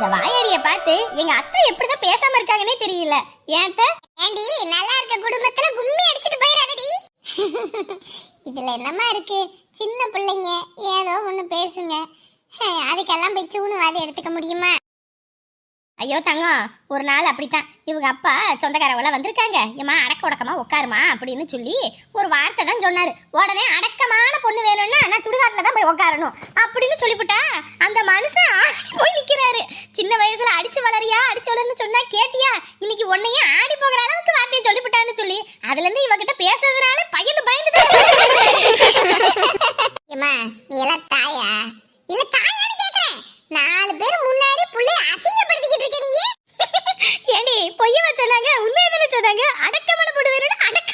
இந்த வாயாடிய பார்த்து எங்க அத்தை எப்படிதான் பேசாம இருக்காங்கன்னே தெரியல. ஏன் ஏண்டி நல்லா இருக்க குடும்பத்துல கும்மி அடிச்சிட்டு போயிடாதடி இதுல என்னமா இருக்கு? சின்ன பிள்ளைங்க ஏதோ ஒண்ணு பேசுங்க. அதுக்கெல்லாம் போய் சூணுவாது எடுத்துக்க முடியுமா? ஐயோ தங்கம் ஒரு நாள் அப்படித்தான். இவங்க அப்பா சொந்தக்காரவெல்லாம் வந்திருக்காங்க. ஏமா அடக்க உடக்கமா உட்காருமா அப்படின்னு சொல்லி ஒரு வார்த்தை தான் சொன்னாரு. உடனே அடக்கமான பொண்ணு வேணும்னா நான் சுடுகாட்டில் தான் போய் உட்காரணும் அப்படின்னு சொல்லிவிட்டா அந்த மனுஷன் ஆடி போய் நிக்கிறாரு. சின்ன வயசுல அடிச்சு வளரியா அடிச்சு வளர்னு சொன்னா கேட்டியா? இன்னைக்கு உன்னையே ஆடி போகிற அளவுக்கு வார்த்தையை சொல்லிவிட்டான்னு சொல்லி. அதுல இருந்து இவகிட்ட பேசுறதுனால பையன் பயந்து ஏமா நீ எல்லாம் தாயா இல்ல தாயான்னு கேக்குறேன் நாலு பேர் முன்னாடி புள்ளைய அசிங்கப்படுத்திக்கிட்டு இருக்க நீ ஏண்டி பொய்யவா சொன்னாங்க உண்மையை தானே சொன்னாங்க அடக்கமான பொண்ணு வேணும்னு அடக்க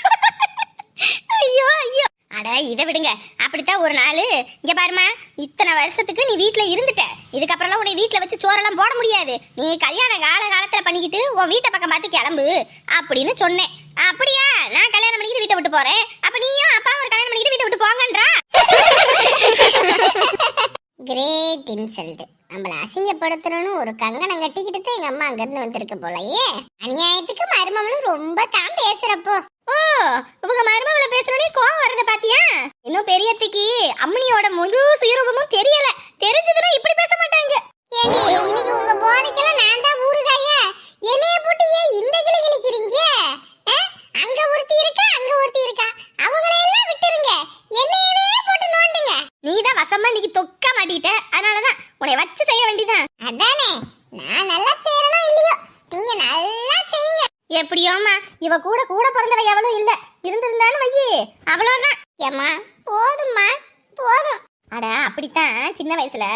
ஐயோ ஐயோ அட இதை விடுங்க அப்படித்தான் ஒரு நாள் இங்க பாருமா இத்தனை வருஷத்துக்கு நீ வீட்ல இருந்துட்ட இதுக்கப்புறம்லாம் உன்னை வீட்ல வச்சு சோறெல்லாம் போட முடியாது நீ கல்யாணம் கால காலத்துல பண்ணிக்கிட்டு உன் வீட்டை பக்கம் பார்த்து கிளம்பு அப்படின்னு சொன்னேன். அப்படியா? நான் கல்யாணம் பண்ணிக்கிட்டு வீட்டை விட்டு போறேன். அப்ப நீயும் அப்பா ஒரு கல்யாணம் பண்ணிக்கிட்டு வீட்டை விட்டு போங்கன்றா? கிரேட் இன்சல்ட் நம்மள அசிங்கப்படுத்தணும்னு ஒரு கங்கணம் கட்டிக்கிட்டு தான் எங்க அம்மா அங்கிருந்து வந்திருக்கு போலயே. அநியாயத்துக்கு மருமகளும் ரொம்ப தான் பேசுறப்போ. ஓ இவங்க மருமகளை பேசுறோனே கோவம் வரத பாத்தியா? இன்னும் பெரியத்துக்கு அம்மனியோட முழு சுயரூபமும் தெரியல. தெரிஞ்சதுன்னா இப்படி பேச மாட்டாங்க. வசமா இன்னைக்கு தொக்க மாட்டிட்ட. அதனாலதான் உன்னை வச்சு செய்ய வேண்டியதான் அதானே நான் நல்லா செய்யறனோ இல்லையோ? நீங்க நல்லா செய்யுங்க. எப்படியோமா இவ கூட கூட பிறந்தவ எவளும் இல்ல. இருந்திருந்தாலும் வையே அவ்வளவுதான். ஏம்மா போதும்மா போதும். அட அப்படித்தான் சின்ன வயசுல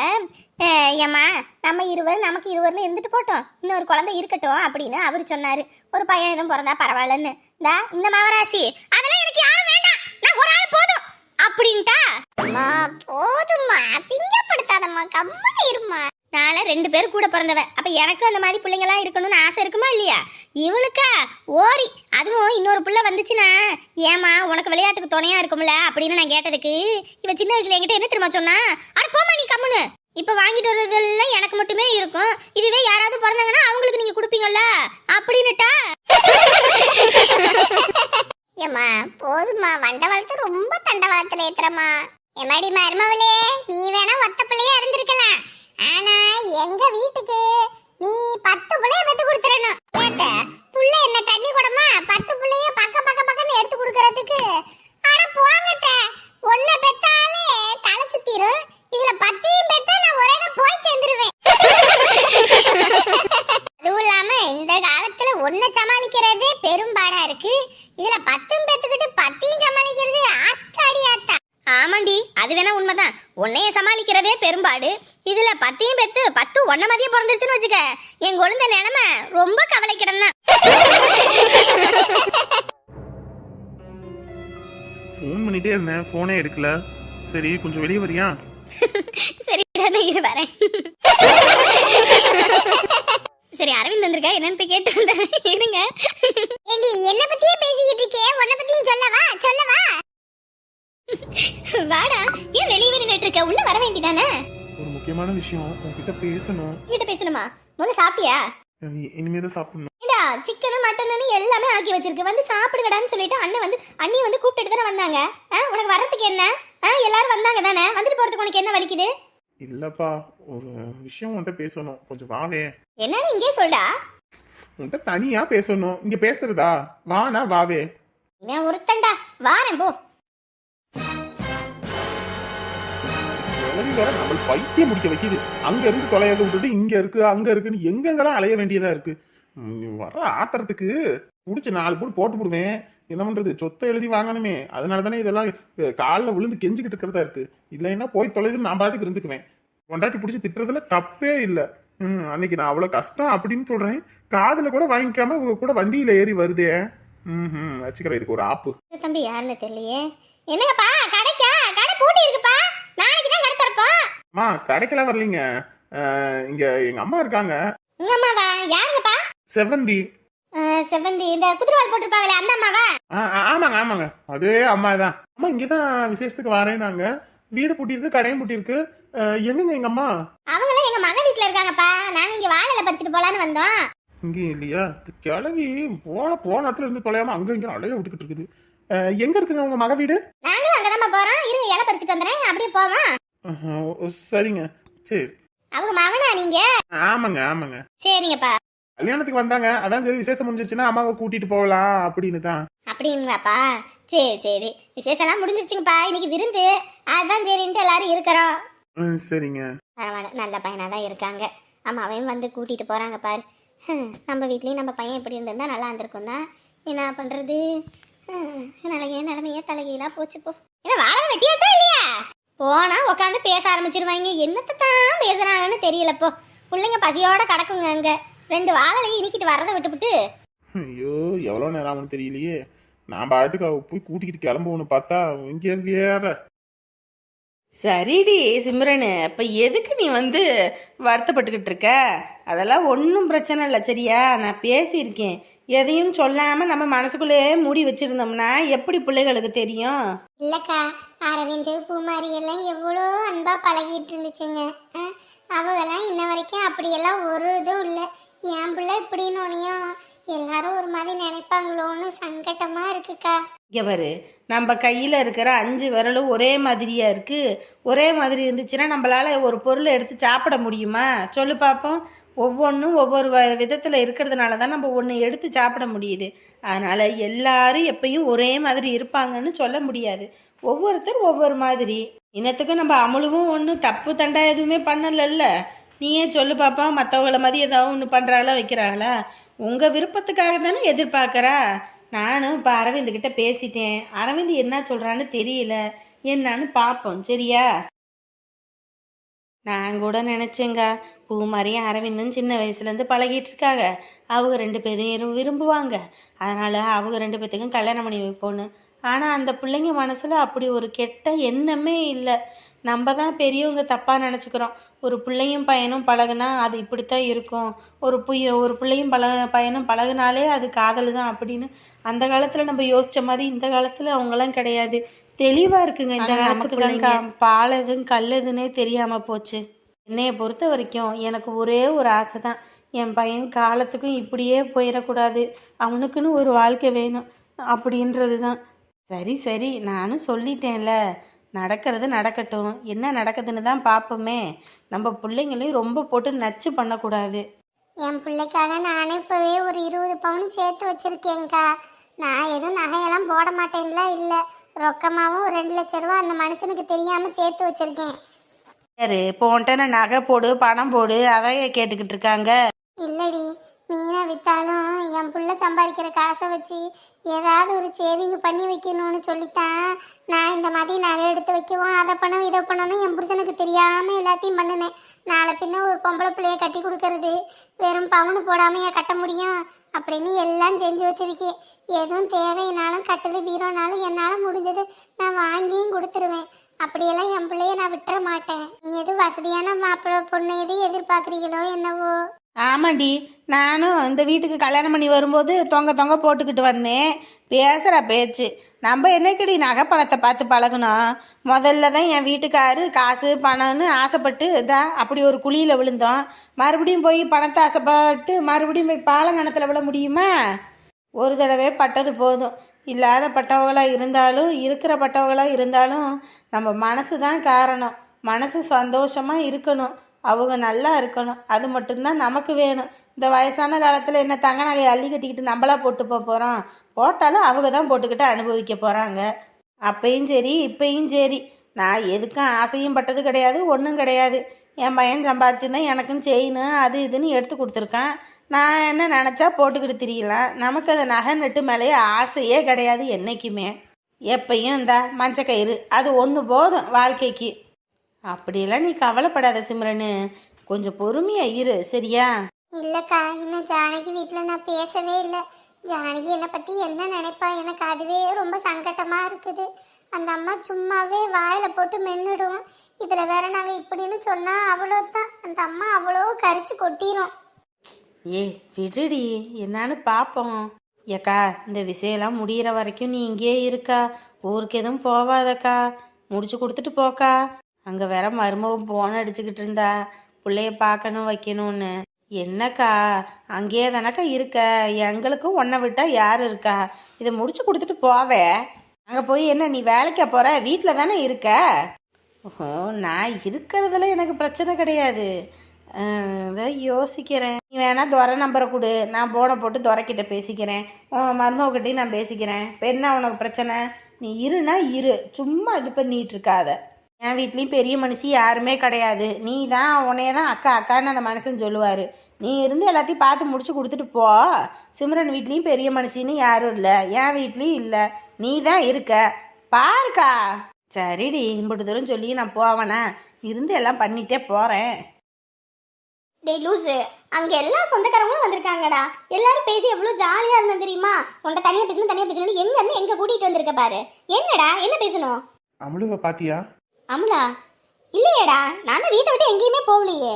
ஏம்மா நம்ம இருவர் நமக்கு இருவர்னு இருந்துட்டு போட்டோம். இன்னொரு குழந்தை இருக்கட்டும் அப்படின்னு அவர் சொன்னாரு. ஒரு பையன் எதுவும் பிறந்தா பரவாயில்லன்னு. இந்தா இந்த மாவராசி அதெல்லாம் எனக்கு யாரும் வேண்டாம். நான் ஒரு ஆள் போதும். அப்படின்ட்டா? அம்மா போதும்மா. அசிங்கப்படுத்தாதம்மா. கம்முன்னு இருமா நாளை ரெண்டு பேர் கூட பிறந்தவ அப்ப எனக்கும் அந்த மாதிரி பிள்ளைங்களாம் இருக்கணும்னு ஆசை இருக்குமா இல்லையா? இவளுக்கா? ஓரி அதுவும் இன்னொரு பிள்ளை வந்துச்சுன்னா ஏமா உனக்கு விளையாட்டுக்கு துணையா இருக்கும்ல அப்படின்னு நான் கேட்டதுக்கு இவ சின்ன வயசுல என்கிட்ட என்ன தெரியுமா சொன்னா? அட போமா நீ கம்முனு இப்போ வாங்கிட்டு வர்றதெல்லாம் எனக்கு மட்டுமே இருக்கும். இதுவே யாராவது பிறந்தாங்கன்னா அவங்களுக்கு நீங்க கொடுப்பீங்கல்ல? அப்படின்னுட்டா? ஏம்மா போதும்மா. வண்டவாளத்தை ரொம்ப தண்டவாளத்துல ஏத்துறமா எம்மாடி மருமவளே நீ வேணா ஒத்த பிள்ளையா இருந்திருக்கலாம். ஆனா எங்க வீட்டுக்கு நீ பத்து பிள்ளைய பெத்து கொடுத்துடணும். ஏத்த புள்ள என்ன தண்ணி கூடமா பத்து பிள்ளைய பக்க பக்க பக்கன்னு எடுத்து கொடுக்கறதுக்கு? ஆனா போங்கத்த. ஒன்ன பெத்தாலே தலை சுத்திரும். இதுல பத்தையும் பெத்தா நான் ஒரே போய் சேர்ந்துருவேன். அதுவும் இல்லாம இந்த காலத்துல ஒன்ன சமாளிக்கிறதே பெரும்பாடா இருக்கு. இதுல பத்தும் பெத்துக்கிட்டு பத்தையும் சமாளிக்கிறது ஆத்தாடி ஆத்தா. ஆமாண்டி அது வேணா உண்மைதான். உன்னைய சமாளிக்கிறதே பெரும்பாடு. இதுல பத்தையும் பெத்து பத்து ஒன்ன மதியம் பிறந்துருச்சுன்னு வச்சுக்க என் குழந்தை நிலைமை ரொம்ப கவலைக்கிடம் தான் ஃபோன் பண்ணிட்டே இருந்தேன். ஃபோனே எடுக்கல. சரி கொஞ்சம் வெளியே வரியா? சரி நான் இரு வரேன். சரி அரவிந்த் வந்திருக்கா என்னன்னு போய் கேட்டு வந்தேன். இருங்க. ஏண்டி என்ன பத்தியே பேசிக்கிட்டு இருக்கே? உன்ன பத்தியும் சொல்லவா? சொல்லவா? வாடா. ஏன் வெளியே நின்னுட்டு இருக்க? உள்ள வர வேண்டியதானே? ஒரு முக்கியமான விஷயம். உன்கிட்ட பேசணும். கிட்ட பேசணுமா? முதல்ல சாப்பிட்டியா? இனிமே தான் சாப்பிடணும். சிக்கனு மட்டனு எல்லாமே ஆக்கி வச்சிருக்கு. வந்து சாப்பிடுங்கடான்னு சொல்லிட்டு அண்ணன் வந்து அண்ணி வந்து கூப்பிட்டுட்டு தானே வந்தாங்க. ஆ, உனக்கு வர்றதுக்கு என்ன? ஆ, எல்லாரும் வந்தாங்க தானே? வந்துட்டு போறதுக்கு உனக்கு என்ன வலிக்குது? இல்லப்பா ஒரு விஷயம் உன்கிட்ட பேசணும். கொஞ்சம் வாவே என்னன்னு இங்கே சொல்டா? உன்கிட்ட தனியா பேசணும். இங்க பேசுறதா? வானா வாவே இவன் ஒருத்தன்டா. வாரேன் போ. கிளம்பி வர நம்ம பைத்தியம் முடிக்க வைக்குது. அங்க இருந்து தொலையாத விட்டுட்டு இங்க இருக்கு அங்க இருக்குன்னு எங்கெங்கெல்லாம் அலைய வேண்டியதா இருக்கு? வர ஆத்திரத்துக்கு புடிச்சு நாலு போட்டு போட்டு போடுவேன் என்ன பண்றது? சொத்தை எழுதி வாங்கணுமே. அதனால தானே இதெல்லாம் கால்ல விழுந்து கெஞ்சிக்கிட்டு இருக்கிறதா இருக்கு. இல்லைன்னா போய் தொலைது நான் பாட்டுக்கு இருந்துக்குவேன். கொண்டாட்டி பிடிச்சி திட்டுறதுல தப்பே இல்லை. ம் அன்னைக்கு நான் அவ்வளோ கஷ்டம் அப்படின்னு சொல்றேன். காதுல கூட வாங்கிக்காம கூட வண்டியில ஏறி வருதே. ம் ம் வச்சுக்கிறேன். இதுக்கு ஒரு ஆப்பு. தம்பி யாருன்னு தெரியலையே. என்னங்கப்பா கடைக்கா? கடை பூட்டி இருக்குப்பா. நாளைக்கு தான் கடை திறப்போம். அம்மா கடைக்கெல்லாம் வரலீங்க. இங்க எங்க அம்மா இருக்காங்க. உங்க அம்மாவா? யாருங்கப்பா? செவந்தி அஹ், செவ்வந்தி இந்த குதிரவால் போட்டிருப்பாங்களே அந்த அம்மாவா? ஆமாங்க ஆமாங்க. அதே அம்மா தான் அம்மா இங்கே தான் விசேஷத்துக்கு வரேன் நாங்க. வீடு பூட்டியிருக்கு கடையும் பூட்டியிருக்கு. எங்கங்க எங்க அம்மா? அவங்களாம் எங்க மக வீட்ல இருக்காங்கப்பா. நாங்க இங்க வாழையில பறிச்சுட்டு போலான்னு வந்தோம். இங்கேயும் இல்லையா? கிளவி போன போன இடத்துல இருந்து தொலையாம அங்க இங்க அலைய விட்டுக்கிட்டு இருக்குது. எங்க இருக்குங்க உங்க மக வீடு? நாங்களும் அங்கதாம்மா போறோம். இருங்க இலை பறிச்சுட்டு வந்துடுறேன் அப்படியே போவோம். சரிங்க. சரி. அவங்க மகனா நீங்க? ஆமாங்க ஆமாங்க. சரிங்கப்பா. கல்யாணத்துக்கு வந்தாங்க. அதான் சரி விசேஷம் முடிஞ்சிருச்சுன்னா அம்மாவை கூட்டிட்டு போகலாம் அப்படின்னு தான் அப்படிங்களாப்பா? சரி சரி. விசேஷம்லாம் முடிஞ்சிருச்சுங்கப்பா. இன்னைக்கு விருந்து. அதான் சரின்ட்டு எல்லாரும் இருக்கிறோம். ம், சரிங்க. பரவாயில்ல. நல்ல பையனாக தான் இருக்காங்க. அம்மாவையும் வந்து கூட்டிகிட்டு போகிறாங்க பாரு. ஹம், நம்ம வீட்லேயும் நம்ம பையன் இப்படி இருந்திருந்தா நல்லா இருந்திருக்கும் தான் என்ன பண்ணுறது நிலைய நிலைமையே தலைகீழாக போச்சு போ. என்ன வாழை வெட்டியாச்சா இல்லையா? போனா உட்காந்து பேச ஆரம்பிச்சிருவாங்க. என்னத்தை தான் பேசுகிறாங்கன்னு தெரியலப்போ பிள்ளைங்க பசியோட கிடக்குங்க அங்கே. ரெண்டு வாழையும் இனிக்கிட்டு வரதை விட்டுவிட்டு ஐயோ எவ்வளோ நேரம் ஆகும்னு தெரியலையே. நான் பாட்டுக்கு அவ போய் கூட்டிக்கிட்டு கிளம்புவோன்னு பார்த்தா இங்கே வேற சரிடி சிம்ரனு அப்ப எதுக்கு நீ வந்து வருத்தப்பட்டுக்கிட்டு இருக்க? அதெல்லாம் ஒன்றும் பிரச்சனை இல்லை சரியா? நான் பேசியிருக்கேன். எதையும் சொல்லாம நம்ம மனசுக்குள்ளேயே மூடி வச்சிருந்தோம்னா எப்படி பிள்ளைகளுக்கு தெரியும்? இல்லைக்கா அரவிந்த் பூமாரி எல்லாம் எவ்வளோ அன்பா பழகிட்டு இருந்துச்சுங்க. அவங்கெல்லாம் இன்ன வரைக்கும் அப்படியெல்லாம் ஒரு இதுவும் இல்லை. என் பிள்ளை இப்படின்னோனையும் எல்லாரும் ஒரு மாதிரி நினைப்பாங்களோன்னு சங்கட்டமா இருக்குக்கா. எவரு பாரு நம்ம கையில் இருக்கிற அஞ்சு விரலும் ஒரே மாதிரியா இருக்கு. ஒரே மாதிரி இருந்துச்சுன்னா நம்மளால ஒரு பொருளை எடுத்து சாப்பிட முடியுமா? சொல்லு பார்ப்போம் ஒவ்வொன்றும் ஒவ்வொரு வ- விதத்தில் இருக்கிறதுனால தான் நம்ம ஒன்று எடுத்து சாப்பிட முடியுது. அதனால் எல்லாரும் எப்பயும் ஒரே மாதிரி இருப்பாங்கன்னு சொல்ல முடியாது. ஒவ்வொருத்தர் ஒவ்வொரு மாதிரி. இன்னத்துக்கும் நம்ம அமுழுவும் ஒன்றும் தப்பு தண்டா எதுவுமே பண்ணலல்ல. நீயே சொல்லு பாப்பா மற்றவங்கள மாதிரி ஏதாவது ஒன்று பண்ணுறாளா வைக்கிறாங்களா உங்கள் விருப்பத்துக்காக தானே எதிர்பார்க்குறா? நானும் இப்போ அரவிந்த்கிட்ட பேசிட்டேன். அரவிந்த் என்ன சொல்கிறான்னு தெரியல. என்னன்னு பார்ப்போம் சரியா? நான் கூட நினச்சேங்க. பூமாரியும் அரவிந்தும் சின்ன வயசுலேருந்து பழகிட்டு இருக்காங்க. அவங்க ரெண்டு பேரையும் விரும்புவாங்க. அதனால் அவங்க ரெண்டு பேர்த்துக்கும் கல்யாணம் பண்ணி வைப்போன்னு ஆனால் அந்த பிள்ளைங்க மனசில் அப்படி ஒரு கெட்ட எண்ணமே இல்லை. நம்ம தான் பெரியவங்க தப்பாக நினச்சிக்கிறோம். ஒரு பிள்ளையும் பையனும் பழகுனா அது இப்படித்தான் இருக்கும். ஒரு புய்ய ஒரு பிள்ளையும் பழ பையனும் பழகுனாலே அது காதல் தான் அப்படின்னு அந்த காலத்தில் நம்ம யோசிச்ச மாதிரி இந்த காலத்தில் அவங்களாம் கிடையாது. தெளிவாக இருக்குங்க இந்த நமக்கு நமக்கு தான் பால் எதுவும் கல் எதுன்னே தெரியாமல் போச்சு. என்னைய பொறுத்த வரைக்கும் எனக்கு ஒரே ஒரு ஆசை தான். என் பையன் காலத்துக்கும் இப்படியே போயிடக்கூடாது. அவனுக்குன்னு ஒரு வாழ்க்கை வேணும் அப்படின்றது தான். சரி சரி. நானும் சொல்லிட்டேன்ல. நடக்கிறது நடக்கட்டும். என்ன நடக்குதுன்னு தான் பார்ப்போமே நம்ம பிள்ளைங்களையும் ரொம்ப போட்டு நச்சு பண்ணக்கூடாது. என் பிள்ளைக்காக நானே இப்போவே ஒரு இருபது பவுன் சேர்த்து வச்சிருக்கேங்க்கா நான் எதுவும் நகையெல்லாம் போட மாட்டேன்லாம் இல்லை. ரொக்கமாகவும் ஒரு ரெண்டு லட்ச ரூபா அந்த மனுஷனுக்கு தெரியாமல் சேர்த்து வச்சிருக்கேன். சரி போன்ட்ட நகை போடு பணம் போடு அதான் கேட்டுக்கிட்டு இருக்காங்க. இல்லடி. மீனை விற்றாலும் என் புள்ள சம்பாதிக்கிற காசை வச்சு ஏதாவது ஒரு சேவிங் பண்ணி வைக்கணும்னு சொல்லித்தான் நான் இந்த மாதிரி நகை எடுத்து வைக்கவும் அதை பண்ணவும் இதை பண்ணணும் என் புருஷனுக்கு தெரியாமல் எல்லாத்தையும் பண்ணினேன். நாளை பின்ன ஒரு பொம்பளை பிள்ளைய கட்டி கொடுக்கறது வெறும் பவுனு போடாமையே கட்ட முடியும்? அப்படின்னு எல்லாம் செஞ்சு வச்சிருக்கேன். எதுவும் தேவைனாலும் கட்டுறது பீரோனாலும் என்னால் முடிஞ்சது நான் வாங்கியும் கொடுத்துருவேன். அப்படியெல்லாம் என் பிள்ளைய நான் விட்டுற மாட்டேன். நீ எது வசதியான மாப்பிள்ளை பொண்ணு எது எதிர்பார்க்குறீங்களோ என்னவோ. ஆமாண்டி நானும் இந்த வீட்டுக்கு கல்யாணம் பண்ணி வரும்போது தொங்க தொங்க போட்டுக்கிட்டு வந்தேன். பேசுகிற பேச்சு. நம்ம என்னைக்கடி நகை பணத்தை பார்த்து பழகணும் முதல்ல தான் என் வீட்டுக்காரு காசு பணம்னு ஆசைப்பட்டு இதான் அப்படி ஒரு குழியில் விழுந்தோம். மறுபடியும் போய் பணத்தை ஆசைப்பட்டு மறுபடியும் போய் பாலங்கணத்தில் விழ முடியுமா? ஒரு தடவை பட்டது போதும். இல்லாத பட்டவங்களாக இருந்தாலும் இருக்கிற பட்டவங்களாக இருந்தாலும் நம்ம மனசு தான் காரணம். மனசு சந்தோஷமாக இருக்கணும். அவங்க நல்லா இருக்கணும். அது மட்டும்தான் நமக்கு வேணும். இந்த வயசான காலத்தில் என்ன தங்க நகையை அள்ளி கட்டிக்கிட்டு நம்மளா போட்டு போக போகிறோம் போட்டாலும் அவங்க தான் போட்டுக்கிட்டு அனுபவிக்க போகிறாங்க அப்பையும் சரி இப்பையும் சரி. நான் எதுக்கும் ஆசையும் பட்டது கிடையாது ஒன்றும் கிடையாது. என் பையன் சம்பாரிச்சுருந்தேன் எனக்கும் செயின் அது இதுன்னு எடுத்து கொடுத்துருக்கான். நான் என்ன நினச்சா போட்டுக்கிட்டு திரியலாம் நமக்கு அந்த நகை நட்டு மேலேயே ஆசையே கிடையாது என்றைக்குமே எப்பையும் இந்த மஞ்ச கயிறு அது ஒன்று போதும் வாழ்க்கைக்கு. அப்படியெல்லாம் நீ கவலைப்படாத சிம்ரனு. கொஞ்சம் பொறுமையா இரு சரியா? இல்லக்கா இன்னும் ஜானகி வீட்டில் நான் பேசவே இல்லை. ஜானகி என்னை பற்றி என்ன நினைப்பா? எனக்கு அதுவே ரொம்ப சங்கட்டமாக இருக்குது. அந்த அம்மா சும்மாவே வாயில் போட்டு மென்னுடும். இதில் வேற நாங்கள் இப்படின்னு சொன்னால் அவ்வளோதான் அந்த அம்மா அவ்வளோ கரிச்சு கொட்டிரும். ஏ விடுடி என்னான்னு பார்ப்போம் ஏக்கா இந்த விஷயம்லாம் முடியிற வரைக்கும் நீ இங்கேயே இருக்கா? ஊருக்கு எதுவும் போவாதக்கா? முடிச்சு கொடுத்துட்டு போக்கா. அங்கே வேற மருமகம் போன் அடிச்சுக்கிட்டு இருந்தா. பிள்ளைய பார்க்கணும் வைக்கணும்னு. என்னக்கா அங்கேயே தானக்கா இருக்க? எங்களுக்கும் ஒன்றை விட்டா யார் இருக்கா? இதை முடிச்சு கொடுத்துட்டு போவே. அங்கே போய் என்ன நீ வேலைக்கா போகிற வீட்டில் தானே இருக்க? ஓ நான் இருக்கிறதுல எனக்கு பிரச்சனை கிடையாது. இதை அதான் யோசிக்கிறேன். நீ வேணா துரை நம்பரை கொடு. நான் போனை போட்டு துரைக்கிட்ட பேசிக்கிறேன். உன் மருமகிட்டையும் நான் பேசிக்கிறேன். இப்போ என்ன உனக்கு பிரச்சனை? நீ இருனா இரு. சும்மா இது பண்ணிட்டு இருக்காத. என் வீட்லேயும் பெரிய மனுஷி யாருமே கிடையாது. நீ தான் உன்னைய தான் அக்கா அக்கான்னு அந்த மனுஷன் சொல்லுவார். நீ இருந்து எல்லாத்தையும் பார்த்து முடிச்சு கொடுத்துட்டு போ. சிம்ரன் வீட்லேயும் பெரிய மனுஷின்னு யாரும் இல்லை. என் வீட்லேயும் இல்லை. நீ தான் இருக்க. பாருக்கா. சரிடி இம்புட்டு தூரம் சொல்லி நான் போவேனா? இருந்து எல்லாம் பண்ணிட்டே போகிறேன் டேய் லூசு அங்க எல்லா சொந்தக்காரங்களும் வந்திருக்காங்கடா. எல்லாரும் பேசி எவ்வளவு ஜாலியா இருந்தோம் தெரியுமா? உன்கிட்ட தனியா பேசணும் தனியா பேசணும் எங்க இருந்து எங்க கூட்டிட்டு வந்திருக்க பாரு. என்னடா என்ன பேசணும்? அமுலுவை பாத்தியா? அமுலா இல்லையேடா நான் தான் வீட்டை விட்டு எங்கேயுமே போகலையே.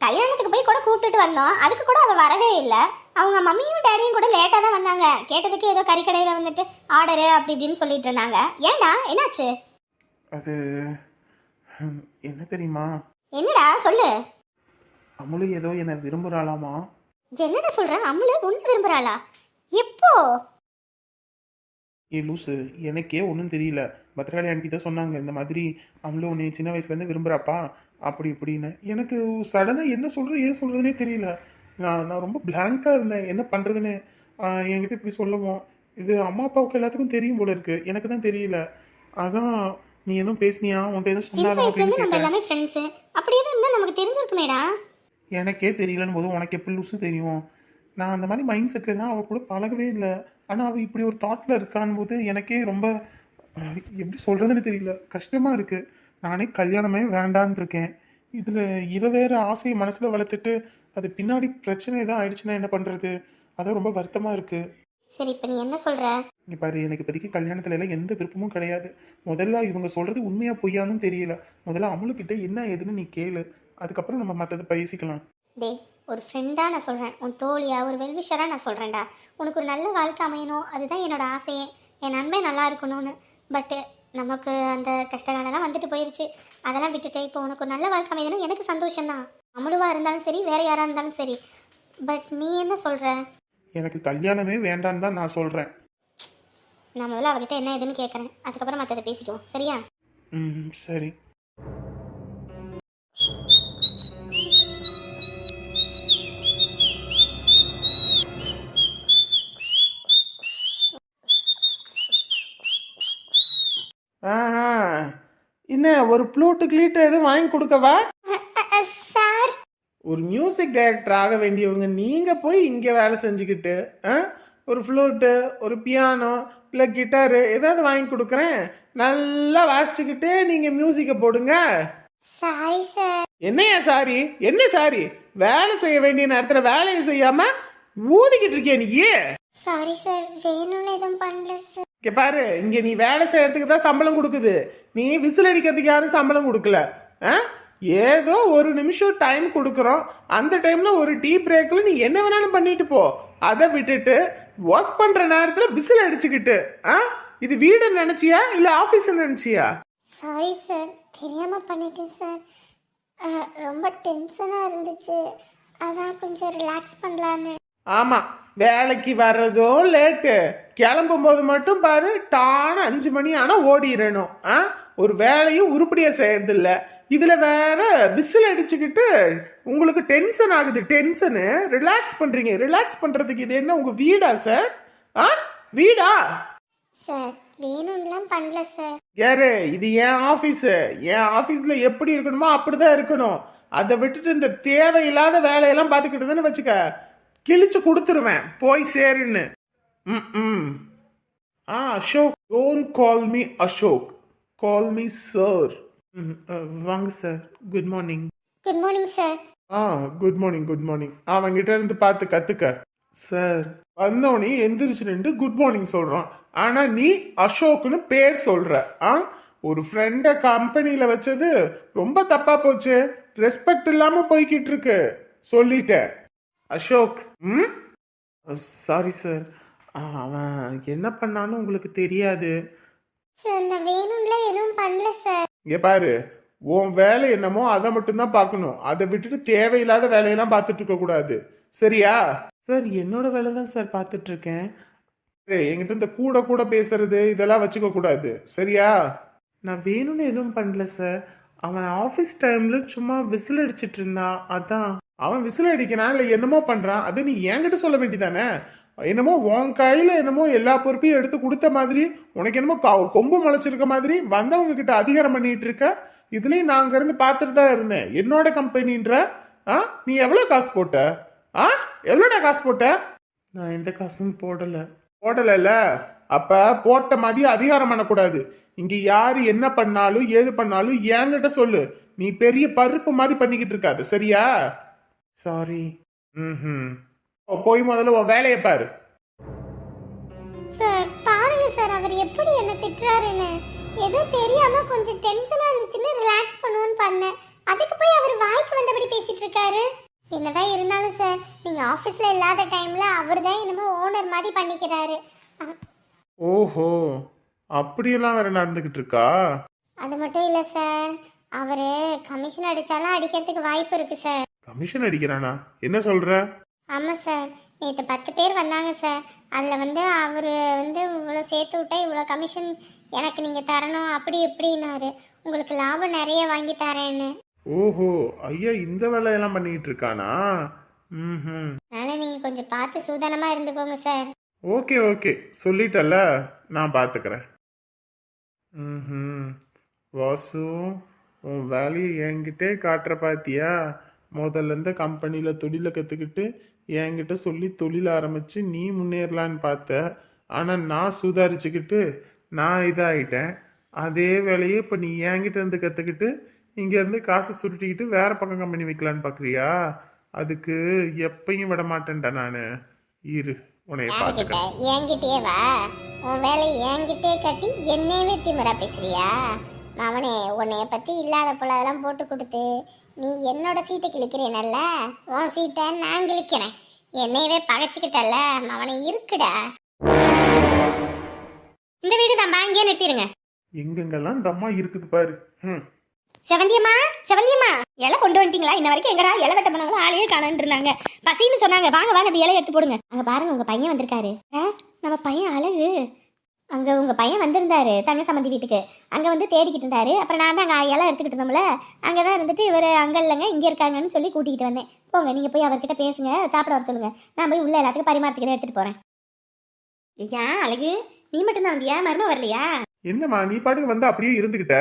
கல்யாணத்துக்கு போய் கூட கூப்பிட்டுட்டு வந்தோம். அதுக்கு கூட அவ வரவே இல்லை. அவங்க மம்மியும் டேடியும் கூட லேட்டாக தான் வந்தாங்க. கேட்டதுக்கு ஏதோ கறிக்கடையில் வந்துட்டு ஆர்டரு அப்படி இப்படின்னு சொல்லிட்டு இருந்தாங்க. ஏன்டா என்னாச்சு? அது என்ன தெரியுமா? என்னடா சொல்லு. அமுலு ஏதோ என்னை விரும்புறாளாமா? என்னடா சொல்ற? அமுலு ஒன்று விரும்புறாளா? எப்போ? ஏ லூசு எனக்கே ஒன்றும் தெரியல. பத்ராளி ஆண்டி தான் சொன்னாங்க இந்த மாதிரி அமுலு உன்னை சின்ன வயசுலேருந்து விரும்புகிறாப்பா அப்படி இப்படின்னு. எனக்கு சடனாக என்ன சொல்கிறது ஏன் சொல்கிறதுனே தெரியல. நான் நான் ரொம்ப பிளாங்காக இருந்தேன். என்ன பண்ணுறதுன்னு என்கிட்ட இப்படி சொல்லவும். இது அம்மா அப்பாவுக்கு எல்லாத்துக்கும் தெரியும் போல இருக்கு. எனக்கு தான் தெரியல. அதான் நீ எதுவும் பேசுனியா? உன்ட்ட எதுவும் சின்ன சொன்னாலும் அப்படின்னு கேட்டேன். நமக்கு தெரிஞ்சிருக்குமேடா. எனக்கே தெரியலன்னு போது உனக்கு எப்படி லூசு தெரியும்? நான் அந்த மாதிரி மைண்ட் செட்லாம் அவள் கூட பழகவே இல்லை. ஆனால் அவள் இப்படி ஒரு தாட்டில் இருக்கான் போது எனக்கே ரொம்ப எப்படி சொல்கிறதுன்னு தெரியல. கஷ்டமாக இருக்குது நானே கல்யாணமே வேண்டான்னு இருக்கேன். இதில் இவ வேற ஆசையை மனசில் வளர்த்துட்டு அது பின்னாடி பிரச்சனை எதாவது ஆயிடுச்சுன்னா என்ன பண்ணுறது அதான் ரொம்ப வருத்தமாக இருக்குது சரி இப்போ நீ என்ன சொல்ற? இங்கே பாரு எனக்கு இப்போதைக்கு கல்யாணத்துல எல்லாம் எந்த விருப்பமும் கிடையாது. முதல்ல இவங்க சொல்கிறது உண்மையா பொய்யான்னு தெரியல. முதல்ல அமுலுக்கிட்ட என்ன ஏதுன்னு நீ கேளு. அதுக்கப்புறம் நம்ம மற்றதை பேசிக்கலாம். டேய் ஒரு ஃப்ரெண்டாக நான் சொல்கிறேன் உன் தோழியா ஒரு வெல்விஷராக நான் சொல்கிறேன்டா உனக்கு ஒரு நல்ல வாழ்க்கை அமையணும். அதுதான் என்னோட ஆசையே. என் நன்மை நல்லா இருக்கணும்னு. பட்டு நமக்கு அந்த கஷ்டகாலம்லாம் வந்துட்டு போயிருச்சு. அதெல்லாம் விட்டுட்டு இப்போ உனக்கு ஒரு நல்ல வாழ்க்கை அமையணும் எனக்கு சந்தோஷம்தான். அமுழுவாக இருந்தாலும் சரி வேற யாராக இருந்தாலும் சரி. பட் நீ என்ன சொல்கிற எனக்கு கல்யாணமே வேண்டான்னு தான் நான் சொல்கிறேன் நான் முதல்ல அவகிட்ட என்ன ஏதுன்னு கேட்குறேன் அதுக்கப்புறம் மற்றதை பேசிக்குவோம். சரியா? ம் சரி. என்ன ஒரு ப்ளூட்டு கிளீட்டு எதுவும் வாங்கி கொடுக்கவா? சார். ஒரு மியூசிக் டைரக்டர் ஆக வேண்டியவங்க நீங்க போய் இங்க வேலை செஞ்சுக்கிட்டு? ஒரு ஃப்ளூட்டு ஒரு பியானோ இல்லை கிட்டாரு ஏதாவது வாங்கி கொடுக்குறேன். நல்லா வாசிச்சுக்கிட்டே நீங்க மியூசிக்கை போடுங்க. சாரி சார் என்னையா சாரி? என்ன சாரி? வேலை செய்ய வேண்டிய நேரத்துல வேலையை செய்யாம ஊதிக்கிட்டு இருக்கிய நீ? சாரி சார் வேணும்னு எதுவும் பண்ணல சார் இங்க பாரு இங்க நீ வேலை செய்யறதுக்கு தான் சம்பளம் கொடுக்குது. நீ விசில் அடிக்கிறதுக்கு யாரும் சம்பளம் கொடுக்கல. ஆ? ஏதோ ஒரு நிமிஷம் டைம் கொடுக்குறோம். அந்த டைம்ல ஒரு டீ பிரேக்ல நீ என்ன வேணாலும் பண்ணிட்டு போ. அதை விட்டுட்டு ஒர்க் பண்ற நேரத்துல விசில் அடிச்சுக்கிட்டு ஆ? இது வீடு நினைச்சியா? இல்ல ஆபீஸ் நினைச்சியா? சாரி சார் தெரியாமல் பண்ணிட்டேன் சார் ரொம்ப டென்ஷனாக இருந்துச்சு. அதான் கொஞ்சம் ரிலாக்ஸ் பண்ணலான்னு. ஆமா வேலைக்கு வர்றதும் லேட்டு கிளம்பும் போது மட்டும் பாரு டான அஞ்சு மணி ஆனா ஓடிடணும் ஆ? ஒரு வேலையும் உருப்படியா செய்யறது இல்ல இதுல வேற விசில் அடிச்சுக்கிட்டு உங்களுக்கு டென்ஷன் ஆகுது டென்ஷனு ரிலாக்ஸ் பண்றீங்க ரிலாக்ஸ் பண்றதுக்கு இது என்ன உங்க வீடா சார் ஆ? வீடா? சார் வேணும்லாம் பண்ணல சார் யாரு? இது என் ஆபீஸ் என் ஆபீஸ்ல எப்படி இருக்கணுமோ அப்படிதான் இருக்கணும். அதை விட்டுட்டு இந்த தேவையில்லாத வேலையெல்லாம் பார்த்துக்கிட்டு வச்சுக்க. கிழிச்சு கொடுத்துருவேன். போய் சேருன்னு. ம் ம். ஆ Ashok. Don't call me Ashok. Call me sir வாங்க sir good morning good morning sir ஆ குட் மார்னிங் குட் மார்னிங் அவங்கிட்ட இருந்து பார்த்து கத்துக்க. சார் வந்தோடனே எந்திரிச்சு நின்று குட் மார்னிங் சொல்றான். ஆனா நீ அசோக்னு பேர் சொல்ற. ஆ? ஒரு ஃப்ரெண்ட கம்பெனியில வச்சது ரொம்ப தப்பா போச்சு. ரெஸ்பெக்ட் இல்லாம போய்கிட்டு இருக்கு. சொல்லிட்டேன். அசோக். ம்? சாரி சார் அவன் என்ன பண்ணான்னு உங்களுக்கு தெரியாது. சார் நான் வேணும்ல எதுவும் பண்ணல சார் இங்க பாரு. உன் வேலை என்னமோ அதை மட்டும்தான் பார்க்கணும். அதை விட்டுட்டு தேவையில்லாத வேலையெல்லாம் பார்த்துட்டு இருக்க கூடாது. சரியா? சார் என்னோட வேலை தான் சார் பார்த்துட்டு இருக்கேன். என்கிட்ட இந்த கூட கூட பேசுறது இதெல்லாம் வச்சுக்க கூடாது. சரியா? நான் வேணும்னு எதுவும் பண்ணல சார் அவன் ஆஃபீஸ் டைம்ல சும்மா விசில் அடிச்சிட்டு இருந்தான். அதான். அவன் விசில் அடிக்கிறான் இல்லை என்னமோ பண்ணுறான் அது நீ என்கிட்ட சொல்ல வேண்டியதானே? என்னமோ உன் கையில் என்னமோ எல்லா பொறுப்பையும் எடுத்து கொடுத்த மாதிரி உனக்கு என்னமோ கொம்பு முளைச்சிருக்க மாதிரி வந்தவங்க கிட்ட அதிகாரம் பண்ணிட்டு இருக்க? இதுலேயும் நான் அங்கேருந்து பார்த்துட்டு தான் இருந்தேன். என்னோட கம்பெனின்ற ஆ? நீ எவ்வளோ காசு போட்ட? ஆ? எவ்வளோடா காசு போட்ட? நான் எந்த காசும் போடலை. போடலைல்ல. அப்போ போட்ட மாதிரி அதிகாரம் பண்ணக்கூடாது. இங்கே யார் என்ன பண்ணாலும் ஏது பண்ணாலும் என்கிட்ட சொல்லு. நீ பெரிய பருப்பு மாதிரி பண்ணிக்கிட்டு இருக்காது சரியா? சாரி ம் போய் முதல்ல உன் வேலையை பாரு. சார் பாருங்க சார் அவர் எப்படி என்ன திட்டுறாருன்னு. ஏதோ தெரியாம கொஞ்சம் டென்ஷனா இருந்துச்சுன்னு ரிலாக்ஸ் பண்ணுவோன்னு பண்ணேன். அதுக்கு போய் அவர் வாய்க்கு வந்தபடி பேசிட்டு இருக்காரு என்னதான் இருந்தாலும் சார் நீங்க ஆபீஸ்ல இல்லாத டைம்ல அவர் தான் என்னமோ ஓனர் மாதிரி பண்ணிக்கிறாரு. ஓஹோ அப்படியெல்லாம் வேற நடந்துகிட்டு இருக்கா அது மட்டும் இல்ல சார் அவரு கமிஷன் அடிச்சாலும் அடிக்கிறதுக்கு வாய்ப்பு இருக்கு சார். கமிஷன் அடிக்கிறானா? என்ன சொல்ற? ஆமாம் சார். நேற்று பத்து பேர் வந்தாங்க சார். அதில் வந்து அவர் வந்து இவ்வளோ சேர்த்து விட்டா இவ்வளோ கமிஷன் எனக்கு நீங்கள் தரணும் அப்படி இப்படின்னாரு. உங்களுக்கு லாபம் நிறைய வாங்கி தரேன்னு. ஓஹோ ஐயா இந்த வேலையெல்லாம் பண்ணிட்டு இருக்கானா? ம் அதனால் நீங்கள் கொஞ்சம் பார்த்து சூதானமாக இருந்துக்கோங்க சார். Okay okay. சொல்லிட்டல்ல நான் பார்த்துக்கிறேன் ம் வாசு உன் வேலையை என்கிட்டே காட்டுற பாத்தியா? முதல்ல இருந்த கம்பெனியில் தொழிலை கற்றுக்கிட்டு என்கிட்ட சொல்லி தொழில் ஆரம்பித்து நீ முன்னேறலான்னு பார்த்த. ஆனால் நான் சுதாரிச்சுக்கிட்டு நான் இதாகிட்டேன் அதே வேலையை இப்போ நீ என்கிட்ட இருந்து கற்றுக்கிட்டு இங்கேருந்து காசை சுருட்டிக்கிட்டு வேற பக்கம் கம்பெனி வைக்கலான்னு பார்க்குறியா அதுக்கு எப்பயும் விட மாட்டேன்டா நான். இரு உன்னைய பார்த்துக்கிறேன். என்கிட்டயே வா. உன் வேலையை என்கிட்டே கட்டி என்னையவே திமிரா பேசுறியா? மவனே உன்னைய பற்றி இல்லாத போல அதெல்லாம் போட்டு கொடுத்து நீ என்னோட சீட்டை கிழிக்கிறேனல்ல? உன் சீட்டை நான் கிழிக்கிறேன். என்னையவே பகைச்சிக்கிட்டல்ல மவனே இருக்குடா. இந்த வீடு தான் அங்கேயே நிறுத்திடுங்க எங்கெங்கெல்லாம் இந்த அம்மா இருக்குது பாரு. ம் செவந்தியம்மா செவந்தியம்மா. இலை கொண்டு வந்துட்டீங்களா? இன்ன வரைக்கும் எங்கடா இலை வெட்ட பண்ணவங்களும் ஆளையே காணன்னு இருந்தாங்க. பசின்னு சொன்னாங்க. வாங்க வாங்க அந்த இலையை எடுத்து போடுங்க. அங்க பாருங்க உங்க பையன் வந்திருக்காரு. நம்ம பையன் அழகு. அங்க உங்க பையன் வந்திருந்தாரு தமிழ் சம்மந்தி வீட்டுக்கு. அங்க வந்து தேடிக்கிட்டு இருந்தாரு. அப்புறம் நான் தான் அங்கே எல்லாம் எடுத்துக்கிட்டு இருந்தோம்ல. அங்கே தான் இருந்துட்டு இவர் அங்க இல்லைங்க இங்கே இருக்காங்கன்னு சொல்லி கூட்டிகிட்டு வந்தேன். போங்க நீங்க போய் அவர்கிட்ட பேசுங்க சாப்பிட வர சொல்லுங்க. நான் போய் உள்ள எல்லாத்துக்கும் பரிமாறத்துக்கு எடுத்துட்டு போறேன். ஐயா அழகு நீ மட்டும் தான் வந்தியா? மரும வரலையா? என்னம்மா நீ பாட்டுக்கு வந்து அப்படியே இருந்துகிட்ட.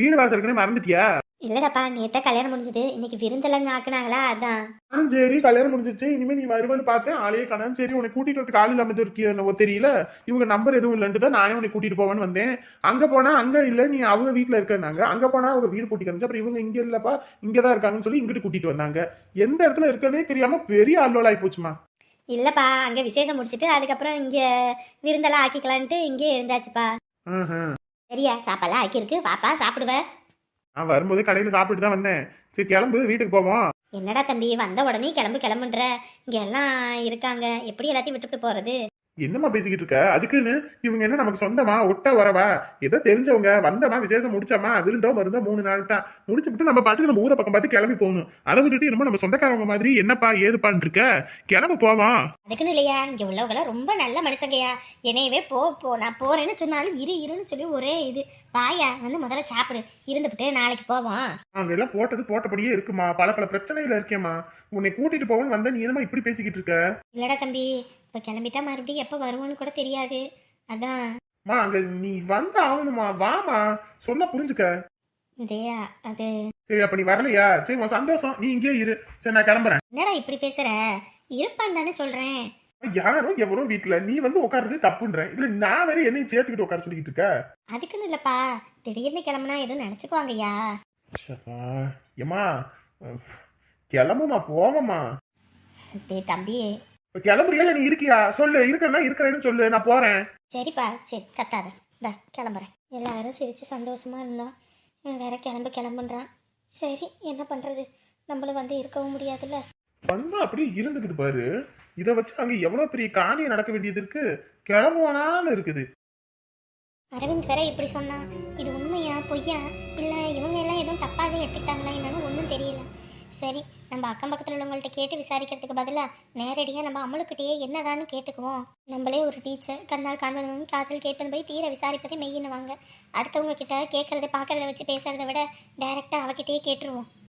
வீடு வாசலுக்குன்னு மறந்துட்டியா? இல்லடப்பா நேத்த கல்யாணம் முடிஞ்சது. இன்னைக்கு விருந்தெல்லாம் ஆக்குனாங்களா அதான். நானும் சரி கல்யாணம் முடிஞ்சிருச்சு. இனிமே நீ வருவேன்னு பார்த்தேன். ஆளையே காணாம சரி உன்னை கூட்டிட்டு வரதுக்கு ஆள் இல்லாம என்னவோ தெரியல. இவங்க நம்பர் எதுவும் இல்லைன்ட்டு தான் நானே உன்னை கூட்டிட்டு போவேன்னு வந்தேன். அங்க போனா அங்க இல்ல நீ அவங்க வீட்டுல இருக்கனாங்க அங்க போனா அவங்க வீடு பூட்டி கிடந்துச்சு. அப்புறம் இவங்க இங்க இல்லப்பா இங்கதான் இருக்காங்கன்னு சொல்லி இங்கிட்டு கூட்டிட்டு வந்தாங்க. எந்த இடத்துல இருக்கனே தெரியாம பெரிய அல்லோல் ஆகி போச்சுமா. இல்லப்பா அங்க விசேஷம் முடிச்சிட்டு அதுக்கப்புறம் இங்க விருந்தெல்லாம் ஆக்கிக்கலான்ட்டு இங்கே இருந்தாச்சுப்பா சரியா சாப்பாடுலாம் ஆக்கியிருக்கு. பாப்பா சாப்பிடுவ. நான் வரும்போது கடையில சாப்பிட்டு தான் வந்தேன். சரி கிளம்பு வீட்டுக்கு போவோம். என்னடா தம்பி வந்த உடனே கிளம்பு கிளம்புன்ற. இங்க எல்லாம் இருக்காங்க. எப்படி எல்லாத்தையும் விட்டுட்டு போறது? என்னம்மா பேசிக்கிட்டு இருக்க? அதுக்குன்னு இவங்க என்ன நமக்கு சொந்தமா? ஒட்ட வரவா ஏதோ தெரிஞ்சவங்க. வந்தமா விசேஷம் முடிச்சோமா? விருந்தோ மருந்தோ மூணு நாள் தான். முடிச்சுட்டு நம்ம பாட்டுக்கு நம்ம ஊரை பக்கம் பார்த்து கிளம்பி போகணும். அதை விட்டுட்டு என்னமோ நம்ம சொந்தக்காரங்க மாதிரி என்னப்பா ஏதுப்பான்னு இருக்க? கிளம்பு போவோம். அதுக்குன்னு இல்லையா? இங்க உள்ளவங்களாம் ரொம்ப நல்ல மனுஷங்கய்யா. என்னையவே போ போ. நான் போறேன்னு சொன்னாலும் இரு இருன்னு சொல்லி ஒரே இது. வாயா வந்து முதல்ல சாப்பிடு. இருந்துபிட்டு நாளைக்கு போவோம். அங்க எல்லாம் போட்டது போட்டபடியே இருக்குமா? பல பல பிரச்சனையில இருக்கேம்மா. உன்னை கூட்டிட்டு போவோன்னு வந்த நீ என்னமா இப்படி பேசிக்கிட்டு இருக்க? இல்லடா தம்பி இப்ப கிளம்பிட்டா மறுபடியும் எப்ப வருவோன்னு கூட தெரியாது. அதான். மா அங்க நீ வந்து ஆகணுமா? வாமா சொன்னா புரிஞ்சுக்க. இதேயா அது. சரி அப்ப நீ வரலையா? சரி உன் சந்தோஷம். நீ இங்கே இரு. சரி நான் கிளம்புறேன். என்னடா இப்படி பேசுற? இருப்பான்னு தானே சொல்றேன். யாரோ எவரோ வீட்டுல நீ வந்து உட்கார்றது தப்புன்ற. இதுல நான் வேற என்னையும் சேர்த்துக்கிட்டு உட்கார சொல்லிக்கிட்டு இருக்க? அதுக்குன்னு இல்லப்பா. திடீர்னு கிளம்புனா எதுவும் நினைச்சுக்குவாங்கய்யா. அஹ், கிளம்புமா போவமா தம்பி. கிளம்புறியா நீ இருக்கியா? சொல்லு இருக்கேன்னா இருக்கிறேன்னு சொல்லு நான் போறேன். சரிப்பா சரி கத்தாத. இந்தா கிளம்புறேன். எல்லாரும் சிரிச்சு சந்தோஷமா இருந்தோம் வேற கிளம்பு கிளம்புன்றான். சரி என்ன பண்றது? நம்மளும் வந்து இருக்கவும் முடியாதுல்ல. வந்தா அப்படியே இருந்துக்குது பாரு. இதை வச்சு அங்க எவ்வளவு பெரிய காரியம் நடக்க வேண்டியது இருக்கு? கிளம்புவானான்னு இருக்குது. அரவிந்த் வேற இப்படி சொன்னான். இது உண்மையா பொய்யா? இல்லை இவங்க எல்லாம் எதுவும் தப்பாவே எடுத்துக்கிட்டாங்களா என்னன்னு ஒன்றும் தெரியல. சரி நம்ம அக்கம் பக்கத்தில் உள்ளவங்கள்ட்ட கேட்டு விசாரிக்கிறதுக்கு பதிலாக நேரடியாக நம்ம அமலுக்கிட்டேயே என்னதான்னு கேட்டுக்குவோம். நம்மளே ஒரு டீச்சர் கண்ணால் காண்பதும் காதல் கேட்பது போய் தீர விசாரிப்பதே மெய்யினுவாங்க. அடுத்தவங்க கிட்ட கேட்கறத பார்க்கறத வச்சு பேசுறத விட டைரெக்டாக அவகிட்டயே கேட்டுருவோம்.